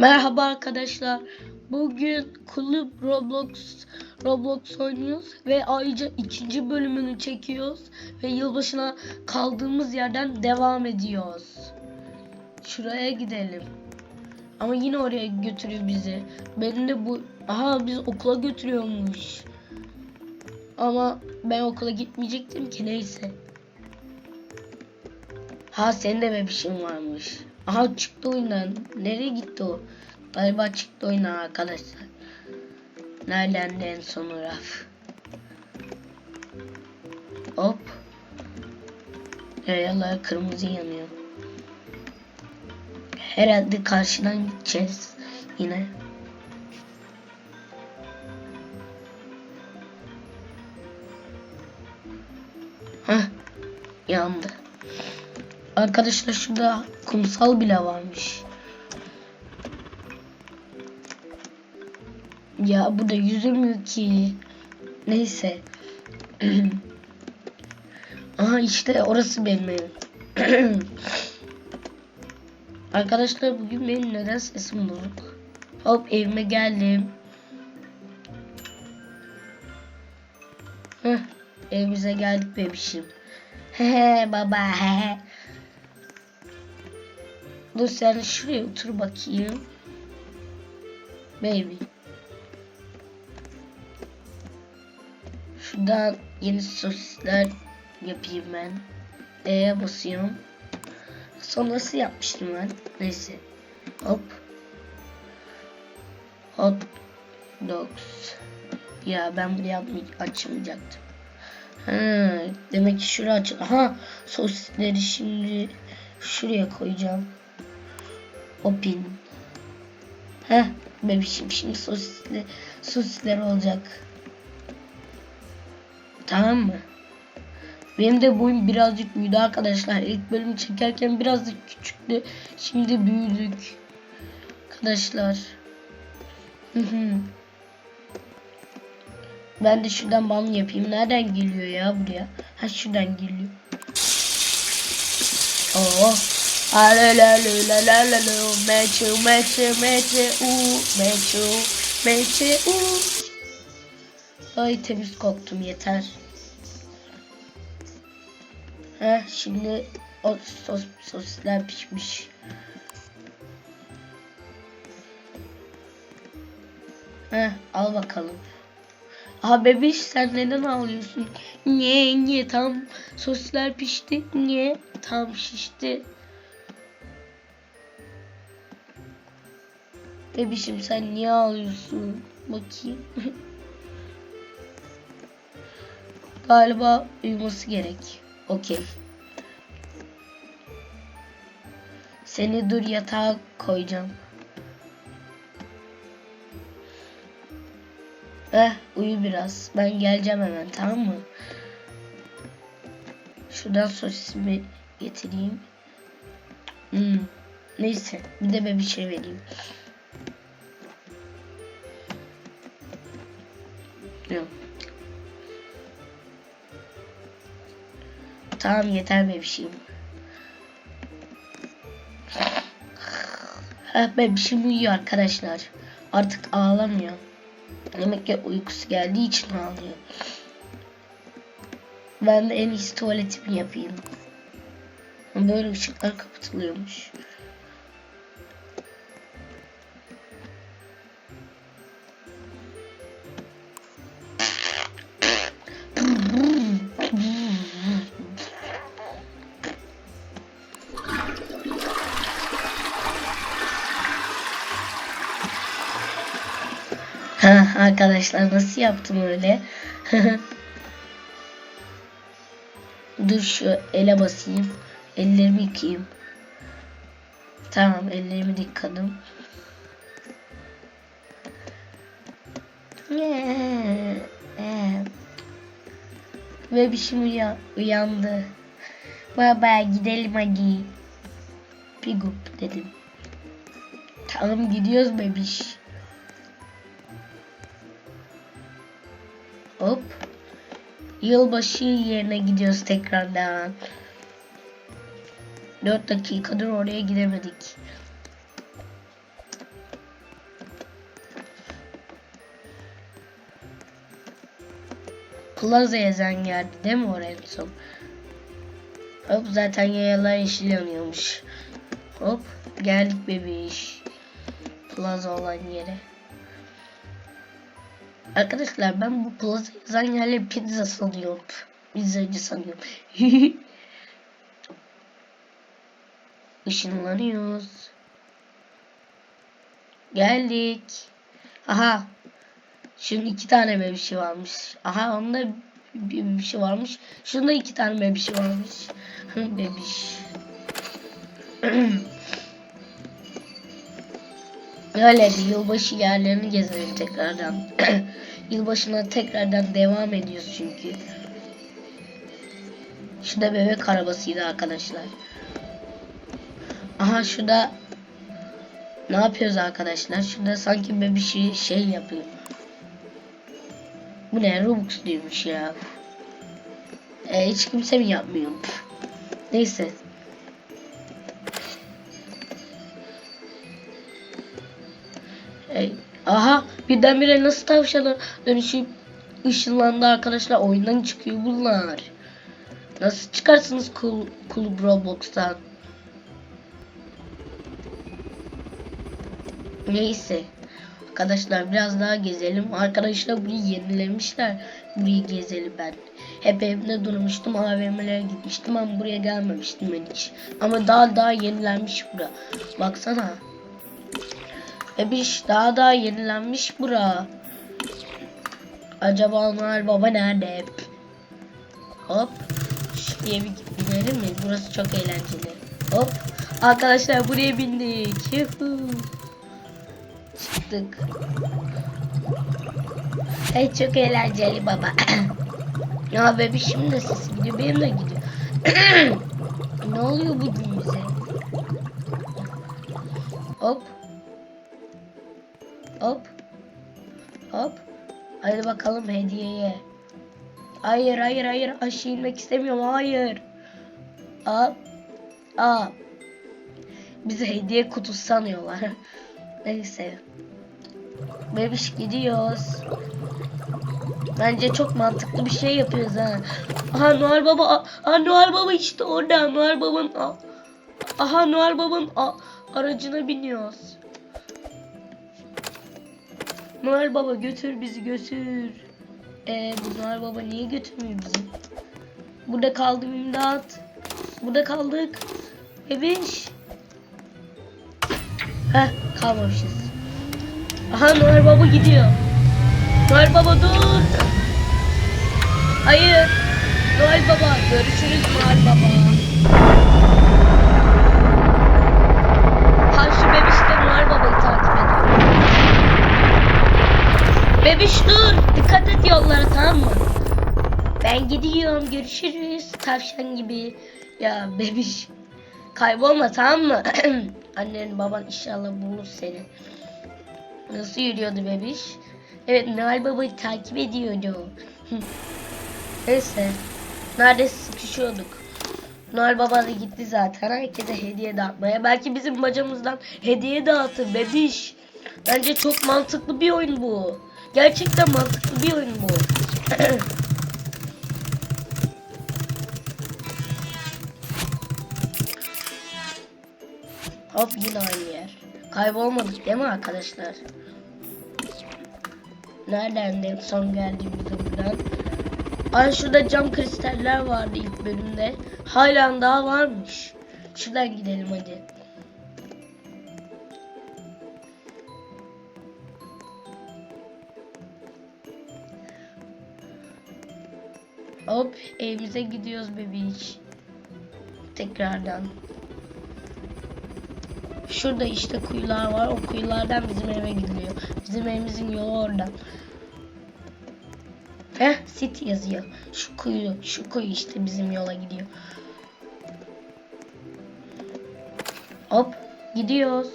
Merhaba arkadaşlar. Bugün kulüp Roblox Roblox oynuyoruz ve ayrıca ikinci bölümünü çekiyoruz ve yılbaşına kaldığımız yerden devam ediyoruz. Şuraya gidelim. Ama yine oraya götürüyor bizi. Benim de bu aha biz okula götürüyormuş. Ama ben okula gitmeyecektim ki neyse. Ha senin de bebişin varmış. Aha çıktı oyundan. Nereye gitti o? Galiba çıktı oyundan arkadaşlar. Nereden de en son raf. Hop. Yayalar kırmızı yanıyor. Herhalde karşıdan gideceğiz. Yine. Hah. Yandı. Arkadaşlar şurada kumsal bile varmış. Ya burada yüzülmüyor ki. Neyse. Aha işte orası benim evim. Arkadaşlar bugün benim neden sesim bozuk? Hop evime geldim. Heh, evimize geldik bebişim. Hehe baba. Dur şuraya otur bakayım. Baby. Şuradan yeni sosisler yapayım ben. E'ye basıyorum. Sonrası yapmıştım ben. Neyse. Hop. Hot dogs. Ya ben bunu yapmay açmayacaktım. Ha, demek ki şuraya aç. Aha sosisleri şimdi şuraya koyacağım. Opin. Heh bebişim şimdi sosisli sosisler olacak. Tamam mı? Benim de boyum birazcık büyüdü arkadaşlar. İlk bölümü çekerken birazcık küçüktü. Şimdi büyüdük. Arkadaşlar. Ben de şuradan bal yapayım. Nereden geliyor ya buraya? Ha şuradan geliyor. Oh. Alelelelelelelo. Meçe meçe meçe u. Meçe meçe u. Ay temiz koktum yeter. Heh şimdi o sos, sosisler pişmiş. Heh al bakalım. Aha bebiş sen neden ağlıyorsun? Niye niye tam sosisler pişti. Niye tam şişti. Bebişim sen niye ağlıyorsun? Bakayım. Galiba uyuması gerek. Okey. Seni dur yatağa koyacağım. Eh uyu biraz. Ben geleceğim hemen tamam mı? Şuradan sosisimi getireyim. Hmm. Neyse bir de şey vereyim. Yok. Tamam yeter bebişim. Ha bebişim uyuyor arkadaşlar. Artık ağlamıyor. Demek ki uykusu geldiği için ağlıyor. Ben de en iyisi tuvaletimi yapayım. Böyle ışıklar kapatılıyormuş. Arkadaşlar nasıl yaptım öyle? Dur şu ele basayım. Ellerimi yıkayayım. Tamam ellerimi yıkadım. Bir şey uya uyandı. Baba gidelim hadi. Pigup dedim. Tamam gidiyoruz bebiş. Hop. Yılbaşı yerine gidiyoruz tekrardan. 4 dakikadır oraya gidemedik. Plaza'ya zen geldi değil mi oraya en son? Hop zaten yayalar yeşil yanıyormuş. Hop geldik bebiş. Plaza olan yere. Arkadaşlar ben bu plaza yazan yerle pizza sanıyorum. Pizzacı sanıyorum. Işınlanıyoruz. Geldik. Aha. Şunun iki tane bebişi varmış. Aha onda bir bebişi varmış. Şunda iki tane bebişi varmış. Hı, Bebiş. Öyle bir yılbaşı yerlerini gezelim tekrardan. Yılbaşına tekrardan devam ediyoruz çünkü. Şu da bebek arabasıydı arkadaşlar. Aha şurada ne yapıyoruz arkadaşlar? Şurada sanki bebişi şey yapıyor. Bu ne? Robux diyormuş ya. E, hiç kimse mi yapmıyor? Neyse. Aha birdenbire nasıl tavşana dönüşüp ışınlandı arkadaşlar. Oyundan çıkıyor bunlar. Nasıl çıkarsınız kul, kulüp Roblox'tan? Neyse. Arkadaşlar biraz daha gezelim. Arkadaşlar burayı yenilemişler. Burayı gezelim ben. Hep evimde durmuştum. AVM'lere gitmiştim ama buraya gelmemiştim ben hiç. Ama daha daha yenilenmiş bura. Baksana. Bebiş daha daha yenilenmiş bura. Acaba Noel Baba nerede? Hop. Şuraya bir binelim mi? Burası çok eğlenceli. Hop. Arkadaşlar buraya bindik. Yuhuu. Çıktık. Hey çok eğlenceli baba. ya bebişim de sesi gidiyor. Benim de gidiyor. ne oluyor bugün bize? Hop. Hop. Hop. Hadi bakalım hediyeye. Hayır hayır hayır aşağı inmek istemiyorum hayır. Hop. Aa. Bize hediye kutusu sanıyorlar. Neyse. Bebiş gidiyoruz. Bence çok mantıklı bir şey yapıyoruz ha. Aha Noel Baba. Aha Noel Baba işte orada. Noel Baba'nın Aha Noel Baba'nın aracına biniyoruz. Noel Baba götür bizi götür. Ee, bu Noel Baba niye götürmüyor bizi? Burada kaldım imdat. Burada kaldık. Bebiş. Heh kalmamışız. Aha Noel Baba gidiyor. Noel Baba dur. Hayır. Noel Baba görüşürüz Noel Baba. Şu bebiş de Noel Baba'yı takip ediyor. Bebiş dur. Dikkat et yollara tamam mı? Ben gidiyorum. Görüşürüz. Tavşan gibi. Ya bebiş. Kaybolma tamam mı? Annen baban inşallah bulur seni. Nasıl yürüyordu bebiş? Evet Noel Baba'yı takip ediyordu. Neyse. Neredeyse sıkışıyorduk. Noel Baba da gitti zaten. Herkese hediye dağıtmaya. Belki bizim bacamızdan hediye dağıtır bebiş. Bence çok mantıklı bir oyun bu. Gerçekten mantıklı bir oyun bu. Hop yine aynı yer. Kaybolmadık değil mi arkadaşlar? Nereden de son geldiğimizde buradan. Ay şurada cam kristaller vardı ilk bölümde. Hala daha varmış. Şuradan gidelim hadi. Hop evimize gidiyoruz bebiş. Tekrardan. Şurada işte kuyular var. O kuyulardan bizim eve gidiliyor. Bizim evimizin yolu oradan. Heh, City yazıyor. Şu kuyu, şu kuyu işte bizim yola gidiyor. Hop, gidiyoruz.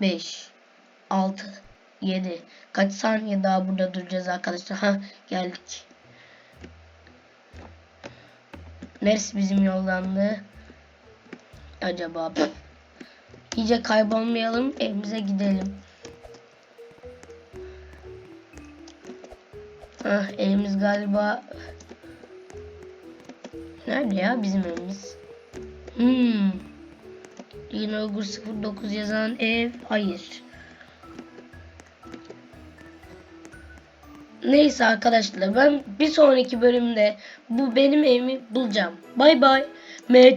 Beş, altı, 7. Kaç saniye daha burada duracağız arkadaşlar? Ha geldik. Neresi bizim yollandı? Acaba İyice kaybolmayalım. Evimize gidelim. Ah evimiz galiba Nerede ya bizim evimiz? Hmm. Yine Ugur 09 yazan ev. Hayır. Neyse arkadaşlar ben bir sonraki bölümde bu benim evimi bulacağım. Bay bay. M